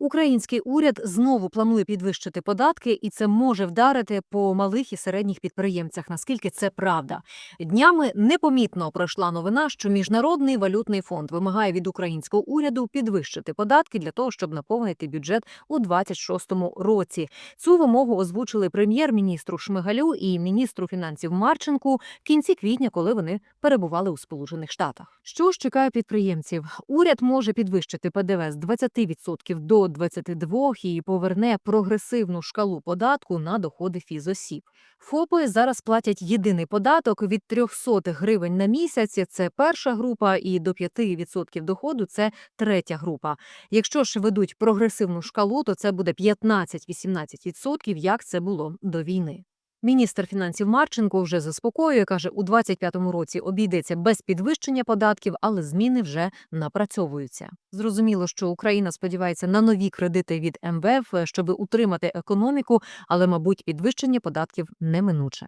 Український уряд знову планує підвищити податки, і це може вдарити по малих і середніх підприємцях. Наскільки це правда? Днями непомітно пройшла новина, що міжнародний валютний фонд вимагає від українського уряду підвищити податки для того, щоб наповнити бюджет у 26-му році. Цю вимогу озвучили прем'єр-міністру Шмигалю і міністру фінансів Марченку в кінці квітня, коли вони перебували у Сполучених Штатах. Що ж чекає підприємців? Уряд може підвищити ПДВ з 20% до 22% і поверне прогресивну шкалу податку на доходи фізосіб. ФОПи зараз платять єдиний податок від 300 гривень на місяць. Це перша група, і до 5% доходу це третя група. Якщо ж ведуть прогресивну шкалу, то це буде 15-18%, як це було до війни. Міністр фінансів Марченко вже заспокоює, каже, у 25-му році обійдеться без підвищення податків, але зміни вже напрацьовуються. Зрозуміло, що Україна сподівається на нові кредити від МВФ, щоб утримати економіку, але, мабуть, підвищення податків неминуче.